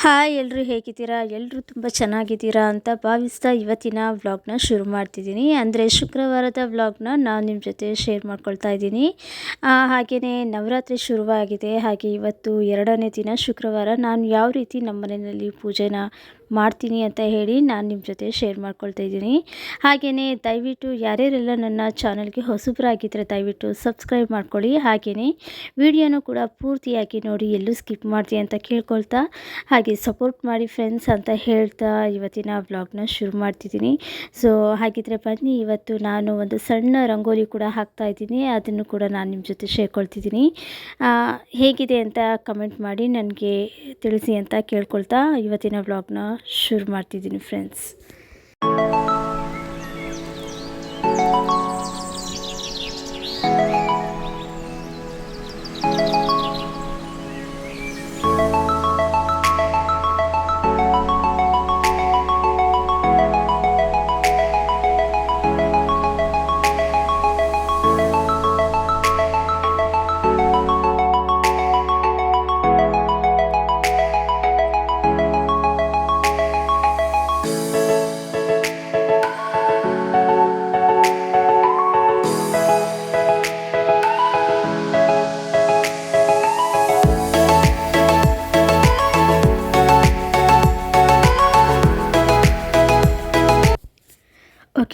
Hi ಎಲ್ಲರೂ ಹೇಗಿದ್ದೀರಾ? ಎಲ್ಲರೂ ತುಂಬ ಚೆನ್ನಾಗಿದ್ದೀರಾ ಅಂತ ಭಾವಿಸ್ತಾ ಇವತ್ತಿನ ವ್ಲಾಗ್ನ ಶುರು ಮಾಡ್ತಿದ್ದೀನಿ. ಅಂದರೆ ಶುಕ್ರವಾರದ ವ್ಲಾಗ್ನ ನಾನು ನಿಮ್ಮ ಜೊತೆ ಶೇರ್ ಮಾಡ್ಕೊಳ್ತಾ ಇದ್ದೀನಿ. ಹಾಗೆಯೇ ನವರಾತ್ರಿ ಶುರುವಾಗಿದೆ. ಹಾಗೆ ಇವತ್ತು ಎರಡನೇ ದಿನ ಶುಕ್ರವಾರ. ನಾನು ಯಾವ ರೀತಿ ನಮ್ಮ ಮನೆಯಲ್ಲಿ ಪೂಜೆನ ಮಾಡ್ತೀನಿ ಅಂತ ಹೇಳಿ ನಾನು ನಿಮ್ಮ ಜೊತೆ ಶೇರ್ ಮಾಡ್ಕೊಳ್ತಾ ಇದ್ದೀನಿ. ಹಾಗೆಯೇ ದಯವಿಟ್ಟು ಯಾರ್ಯಾರೆಲ್ಲ ನನ್ನ ಚಾನಲ್ಗೆ ಹೊಸಬರಾಗಿದ್ದರೆ ದಯವಿಟ್ಟು ಸಬ್ಸ್ಕ್ರೈಬ್ ಮಾಡ್ಕೊಳ್ಳಿ. ಹಾಗೆಯೇ ವಿಡಿಯೋನೂ ಕೂಡ ಪೂರ್ತಿಯಾಗಿ ನೋಡಿ, ಎಲ್ಲೂ ಸ್ಕಿಪ್ ಮಾಡ್ತೀವಿ ಅಂತ ಕೇಳ್ಕೊಳ್ತಾ, ಹಾಗೆ ಸಪೋರ್ಟ್ ಮಾಡಿ ಫ್ರೆಂಡ್ಸ್ ಅಂತ ಹೇಳ್ತಾ ಇವತ್ತಿನ ವ್ಲಾಗ್ನ ಶುರು ಮಾಡ್ತಿದ್ದೀನಿ. ಸೊ ಹಾಗಿದ್ರೆ ಬನ್ನಿ, ಇವತ್ತು ನಾನು ಒಂದು ಸಣ್ಣ ರಂಗೋಲಿ ಕೂಡ ಹಾಕ್ತಾ ಇದ್ದೀನಿ. ಅದನ್ನು ಕೂಡ ನಾನು ನಿಮ್ಮ ಜೊತೆ ಶೇರ್ಕೊಳ್ತಿದ್ದೀನಿ ಹೇಗಿದೆ ಅಂತ ಕಮೆಂಟ್ ಮಾಡಿ, ನನಗೆ ತಿಳಿಸಿ ಅಂತ ಕೇಳ್ಕೊಳ್ತಾ ಇವತ್ತಿನ ಬ್ಲಾಗ್ನ ಶುರು ಮಾಡ್ತಿದ್ದೀನಿ ಫ್ರೆಂಡ್ಸ್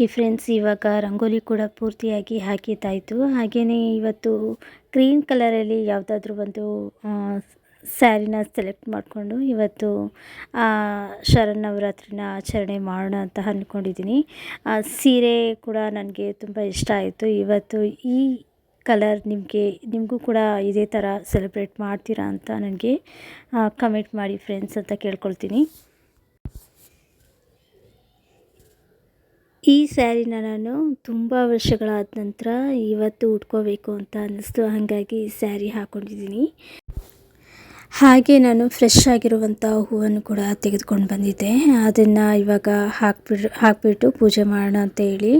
ಓಕೆ ಫ್ರೆಂಡ್ಸ್ ಇವಾಗ ರಂಗೋಲಿ ಕೂಡ ಪೂರ್ತಿಯಾಗಿ ಹಾಕಿದ್ದಾಯಿತು. ಹಾಗೆಯೇ ಇವತ್ತು ಗ್ರೀನ್ ಕಲರಲ್ಲಿ ಯಾವುದಾದ್ರೂ ಒಂದು ಸ್ಯಾರಿನ ಸೆಲೆಕ್ಟ್ ಮಾಡಿಕೊಂಡು ಇವತ್ತು ಶರನ್ನವರಾತ್ರಿನ ಆಚರಣೆ ಮಾಡೋಣ ಅಂತ ಅಂದ್ಕೊಂಡಿದ್ದೀನಿ ಸೀರೆ ಕೂಡ ನನಗೆ ತುಂಬ ಇಷ್ಟ ಆಯಿತು. ಇವತ್ತು ಈ ಕಲರ್ ನಿಮಗೆ, ನಿಮಗೂ ಕೂಡ ಇದೇ ಥರ ಸೆಲೆಬ್ರೇಟ್ ಮಾಡ್ತೀರಾ ಅಂತ ನನಗೆ ಕಮೆಂಟ್ ಮಾಡಿ ಫ್ರೆಂಡ್ಸ್ ಅಂತ ಕೇಳ್ಕೊಳ್ತೀನಿ. ಈ ಸ್ಯಾರಿನ ನಾನು ತುಂಬ ವರ್ಷಗಳಾದ ನಂತರ ಇವತ್ತು ಉಟ್ಕೋಬೇಕು ಅಂತ ಅನ್ನಿಸ್ತು. ಹಾಗಾಗಿ ಈ ಸ್ಯಾರಿ ಹಾಕ್ಕೊಂಡಿದ್ದೀನಿ ಹಾಗೆ ನಾನು ಫ್ರೆಶ್ ಆಗಿರುವಂಥ ಹೂವನ್ನು ಕೂಡ ತೆಗೆದುಕೊಂಡು ಬಂದಿದ್ದೆ. ಅದನ್ನು ಇವಾಗ ಹಾಕ್ಬಿಟ್ಟು ಹಾಕಿಬಿಟ್ಟು ಪೂಜೆ ಮಾಡೋಣ ಅಂತ ಹೇಳಿ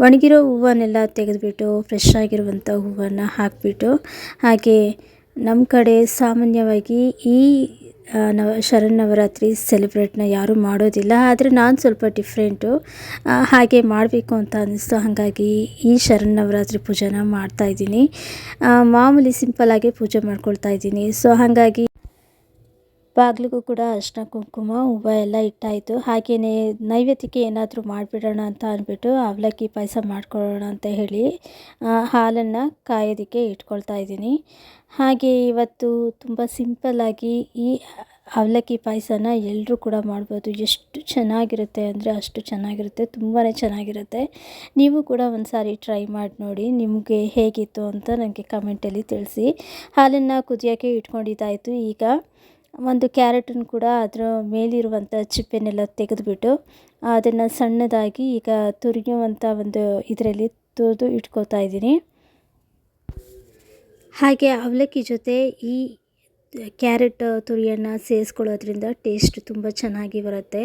ಒಣಗಿರೋ ಹೂವನ್ನೆಲ್ಲ ತೆಗೆದುಬಿಟ್ಟು ಫ್ರೆಶ್ ಆಗಿರುವಂಥ ಹೂವನ್ನು ಹಾಕಿಬಿಟ್ಟು ಹಾಗೆ ನಮ್ಮ ಕಡೆ ಸಾಮಾನ್ಯವಾಗಿ ಈ ನವ ಶರನ್ನವರಾತ್ರಿ ಸೆಲೆಬ್ರೇಟ್ನ ಯಾರೂ ಮಾಡೋದಿಲ್ಲ, ಆದರೆ ನಾನು ಸ್ವಲ್ಪ ಡಿಫ್ರೆಂಟು ಹಾಗೆ ಮಾಡಬೇಕು ಅಂತ ಅನ್ನಿಸ್ತು. ಹಾಗಾಗಿ ಈ ಶರನ್ನವರಾತ್ರಿ ಪೂಜೆನ ಮಾಡ್ತಾಯಿದ್ದೀನಿ ಮಾಮೂಲಿ ಸಿಂಪಲ್ಲಾಗೆ ಪೂಜೆ ಮಾಡ್ಕೊಳ್ತಾ ಇದ್ದೀನಿ. ಸೊ ಹಾಗಾಗಿ ಬಾಗಿಲಿಗೂ ಕೂಡ ಅರಿಶಿನ ಕುಂಕುಮ, ಹೂವು ಎಲ್ಲ ಇಟ್ಟಾಯಿತು. ಹಾಗೆಯೇ ನೈವೇದ್ಯಕ್ಕೆ ಏನಾದರೂ ಮಾಡಿಬಿಡೋಣ ಅಂತ ಅಂದ್ಬಿಟ್ಟು ಅವಲಕ್ಕಿ ಪಾಯಸ ಮಾಡ್ಕೊಳ್ಳೋಣ ಅಂತ ಹೇಳಿ ಹಾಲನ್ನು ಕಾಯೋದಕ್ಕೆ ಇಟ್ಕೊಳ್ತಾ ಇದ್ದೀನಿ. ಹಾಗೆ ಇವತ್ತು ತುಂಬ ಸಿಂಪಲ್ಲಾಗಿ ಈ ಅವಲಕ್ಕಿ ಪಾಯಸನ ಎಲ್ಲರೂ ಕೂಡ ಮಾಡ್ಬೋದು. ಎಷ್ಟು ಚೆನ್ನಾಗಿರುತ್ತೆ ಅಂದರೆ ಅಷ್ಟು ಚೆನ್ನಾಗಿರುತ್ತೆ, ತುಂಬಾ ಚೆನ್ನಾಗಿರುತ್ತೆ. ನೀವು ಕೂಡ ಒಂದು ಸಾರಿ ಟ್ರೈ ಮಾಡಿ ನೋಡಿ, ನಿಮಗೆ ಹೇಗಿತ್ತು ಅಂತ ನನಗೆ ಕಮೆಂಟಲ್ಲಿ ತಿಳಿಸಿ. ಹಾಲನ್ನು ಕುದಿಯೋಕ್ಕೆ ಇಟ್ಕೊಂಡಿದ್ದಾಯಿತು ಈಗ. ಒಂದು ಕ್ಯಾರೆಟನ್ನು ಕೂಡ ಅದರ ಮೇಲಿರುವಂಥ ಚಿಪ್ಪೆನೆಲ್ಲ ತೆಗೆದುಬಿಟ್ಟು ಅದನ್ನು ಸಣ್ಣದಾಗಿ ಈಗ ತುರಿಯುವಂಥ ಒಂದು ಇದರಲ್ಲಿ ತುರಿದು ಇಟ್ಕೋತಾ ಇದ್ದೀನಿ. ಹಾಗೆ ಅವಲಕ್ಕಿ ಜೊತೆ ಈ ಕ್ಯಾರೆಟ್ ತುರಿಯನ್ನು ಸೇರಿಸ್ಕೊಳ್ಳೋದ್ರಿಂದ ಟೇಸ್ಟ್ ತುಂಬ ಚೆನ್ನಾಗಿ ಬರುತ್ತೆ.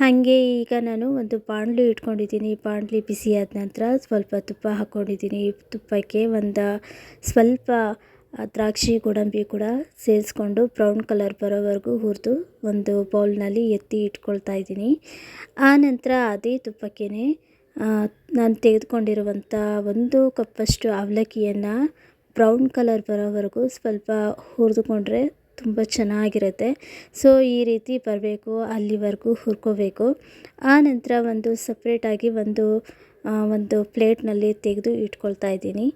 ಹಾಗೆ ಈಗ ನಾನು ಒಂದು ಬಾಣಲಿ ಇಟ್ಕೊಂಡಿದ್ದೀನಿ. ಬಾಣಲಿ ಬಿಸಿಯಾದ ನಂತರ ಸ್ವಲ್ಪ ತುಪ್ಪ ಹಾಕ್ಕೊಂಡಿದ್ದೀನಿ. ತುಪ್ಪಕ್ಕೆ ಒಂದು ಸ್ವಲ್ಪ ದ್ರಾಕ್ಷಿ ಗೋಡಂಬಿ ಕೂಡ ಸೇರಿಸ್ಕೊಂಡು ಬ್ರೌನ್ ಕಲರ್ ಬರೋವರೆಗೂ ಹುರಿದು ಒಂದು ಬೌಲ್ನಲ್ಲಿ ಎತ್ತಿ ಇಟ್ಕೊಳ್ತಾ ಇದ್ದೀನಿ. ಆ ನಂತರ ಅದೇ ತುಪ್ಪಕ್ಕೆ ನಾನು ತೆಗೆದುಕೊಂಡಿರುವಂಥ ಒಂದು ಕಪ್ಪಷ್ಟು ಅವಲಕ್ಕಿಯನ್ನು ಬ್ರೌನ್ ಕಲರ್ ಬರೋವರೆಗೂ ಸ್ವಲ್ಪ ಹುರಿದುಕೊಂಡ್ರೆ ತುಂಬ ಚೆನ್ನಾಗಿರುತ್ತೆ. ಸೊ, ಈ ರೀತಿ ಬರಬೇಕು, ಅಲ್ಲಿವರೆಗೂ ಹುರ್ಕೋಬೇಕು. ಆ ನಂತರ ಒಂದು ಸಪ್ರೇಟಾಗಿ ಒಂದು ಒಂದು ಪ್ಲೇಟ್ನಲ್ಲಿ ತೆಗೆದು ಇಟ್ಕೊಳ್ತಾ ಇದ್ದೀನಿ.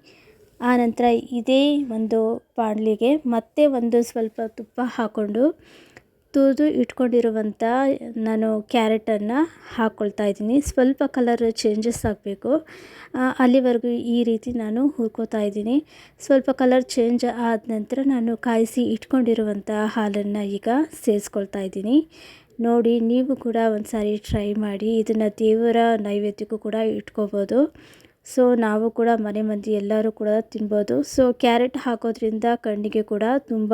ಆನಂತರ ಇದೇ ಒಂದು ಬಾಣಲಿಗೆ ಮತ್ತೆ ಒಂದು ಸ್ವಲ್ಪ ತುಪ್ಪ ಹಾಕ್ಕೊಂಡು ತುರಿದು ಇಟ್ಕೊಂಡಿರುವಂಥ ನಾನು ಕ್ಯಾರೆಟನ್ನು ಹಾಕ್ಕೊಳ್ತಾ ಇದ್ದೀನಿ. ಸ್ವಲ್ಪ ಕಲರ್ ಚೇಂಜಸ್ ಆಗಬೇಕು. ಅಲ್ಲಿವರೆಗೂ ಈ ರೀತಿ ನಾನು ಹುರ್ಕೋತಾ ಇದ್ದೀನಿ. ಸ್ವಲ್ಪ ಕಲರ್ ಚೇಂಜ್ ಆದ ನಂತರ ನಾನು ಕಾಯಿಸಿ ಇಟ್ಕೊಂಡಿರುವಂಥ ಹಾಲನ್ನು ಈಗ ಸೇರಿಸ್ಕೊಳ್ತಾ ಇದ್ದೀನಿ. ನೋಡಿ, ನೀವು ಕೂಡ ಒಂದು ಸಾರಿ ಟ್ರೈ ಮಾಡಿ. ಇದನ್ನು ದೇವರ ನೈವೇದ್ಯಕ್ಕೂ ಕೂಡ ಇಟ್ಕೋಬೋದು. ಸೊ ನಾವು ಕೂಡ ಮನೆ ಮಂದಿ ಎಲ್ಲರೂ ಕೂಡ ತಿನ್ಬೋದು. ಸೊ ಕ್ಯಾರೆಟ್ ಹಾಕೋದ್ರಿಂದ ಕಣ್ಣಿಗೆ ಕೂಡ ತುಂಬ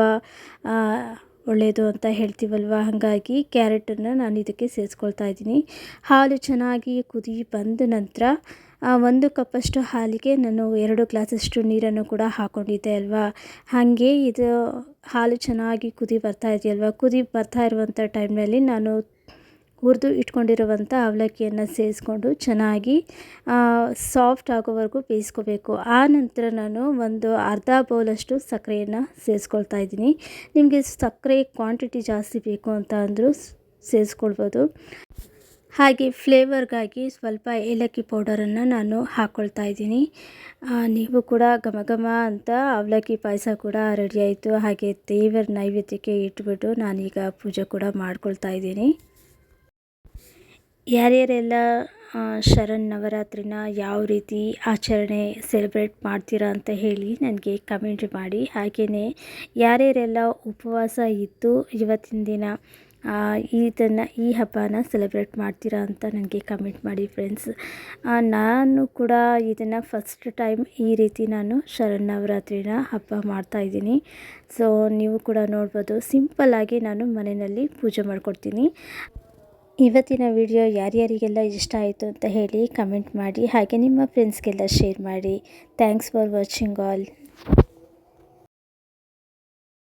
ಒಳ್ಳೆಯದು ಅಂತ ಹೇಳ್ತೀವಲ್ವ? ಹಾಗಾಗಿ ಕ್ಯಾರೆಟನ್ನು ನಾನು ಇದಕ್ಕೆ ಸೇರಿಸ್ಕೊಳ್ತಾ ಇದ್ದೀನಿ. ಹಾಲು ಚೆನ್ನಾಗಿ ಕುದಿ ಬಂದ ನಂತರ ಒಂದು ಕಪ್ಪಷ್ಟು ಹಾಲಿಗೆ ನಾನು ಎರಡು ಗ್ಲಾಸಷ್ಟು ನೀರನ್ನು ಕೂಡ ಹಾಕ್ಕೊಂಡಿದ್ದೆ ಅಲ್ವಾ? ಹಾಗೆ ಇದು ಹಾಲು ಚೆನ್ನಾಗಿ ಕುದಿ ಬರ್ತಾ ಇದೆಯಲ್ವ? ಕುದಿ ಬರ್ತಾ ಇರುವಂಥ ಟೈಮ್ನಲ್ಲಿ ನಾನು ಹುರಿದು ಇಟ್ಕೊಂಡಿರುವಂಥ ಅವಲಕ್ಕಿಯನ್ನು ಸೇರಿಸ್ಕೊಂಡು ಚೆನ್ನಾಗಿ ಸಾಫ್ಟ್ ಆಗೋವರೆಗೂ ಬೇಯಿಸ್ಕೋಬೇಕು. ಆ ನಂತರ ನಾನು ಒಂದು ಅರ್ಧ ಬೌಲಷ್ಟು ಸಕ್ಕರೆಯನ್ನು ಸೇರಿಸ್ಕೊಳ್ತಾ ಇದ್ದೀನಿ. ನಿಮಗೆ ಸಕ್ಕರೆ ಕ್ವಾಂಟಿಟಿ ಜಾಸ್ತಿ ಬೇಕು ಅಂತ ಅಂದರೂ ಸೇರಿಸ್ಕೊಳ್ಬೋದು. ಹಾಗೆ ಫ್ಲೇವರ್ಗಾಗಿ ಸ್ವಲ್ಪ ಏಲಕ್ಕಿ ಪೌಡರನ್ನು ನಾನು ಹಾಕ್ಕೊಳ್ತಾ ಇದ್ದೀನಿ. ನೀವು ಕೂಡ ಘಮ ಘಮ ಅಂತ ಅವಲಕ್ಕಿ ಪಾಯಸ ಕೂಡ ರೆಡಿ ಆಯಿತು. ಹಾಗೆ ದೇವರ ನೈವೇದ್ಯಕ್ಕೆ ಇಟ್ಬಿಟ್ಟು ನಾನೀಗ ಪೂಜೆ ಕೂಡ ಮಾಡ್ಕೊಳ್ತಾ ಇದ್ದೀನಿ. ಯಾರ್ಯಾರೆಲ್ಲ ಶರಣ್ ನವರಾತ್ರಿನ ಯಾವ ರೀತಿ ಆಚರಣೆ ಸೆಲೆಬ್ರೇಟ್ ಮಾಡ್ತೀರಾ ಅಂತ ಹೇಳಿ ನನಗೆ ಕಮೆಂಟ್ ಮಾಡಿ. ಹಾಗೆಯೇ ಯಾರ್ಯಾರೆಲ್ಲ ಉಪವಾಸ ಇದ್ದು ಇವತ್ತಿನ ದಿನ ಇದನ್ನು ಈ ಹಬ್ಬನ ಸೆಲೆಬ್ರೇಟ್ ಮಾಡ್ತೀರಾ ಅಂತ ನನಗೆ ಕಮೆಂಟ್ ಮಾಡಿ ಫ್ರೆಂಡ್ಸ್ ನಾನು ಕೂಡ ಇದನ್ನು ಫಸ್ಟ್ ಟೈಮ್ ಈ ರೀತಿ ನಾನು ಶರನ್ನವರಾತ್ರಿನ ಹಬ್ಬ ಮಾಡ್ತಾಯಿದ್ದೀನಿ ಸೊ ನೀವು ಕೂಡ ನೋಡ್ಬೋದು ಸಿಂಪಲ್ಲಾಗಿ ನಾನು ಮನೆಯಲ್ಲಿ ಪೂಜೆ ಮಾಡ್ಕೊಡ್ತೀನಿ. ಇವತ್ತಿನ ವಿಡಿಯೋ ಯಾರ್ಯಾರಿಗೆಲ್ಲ ಇಷ್ಟ ಆಯಿತು ಅಂತ ಹೇಳಿ ಕಮೆಂಟ್ ಮಾಡಿ, ಹಾಗೆ ನಿಮ್ಮ ಫ್ರೆಂಡ್ಸ್ಗೆಲ್ಲ ಶೇರ್ ಮಾಡಿ. Thanks for watching all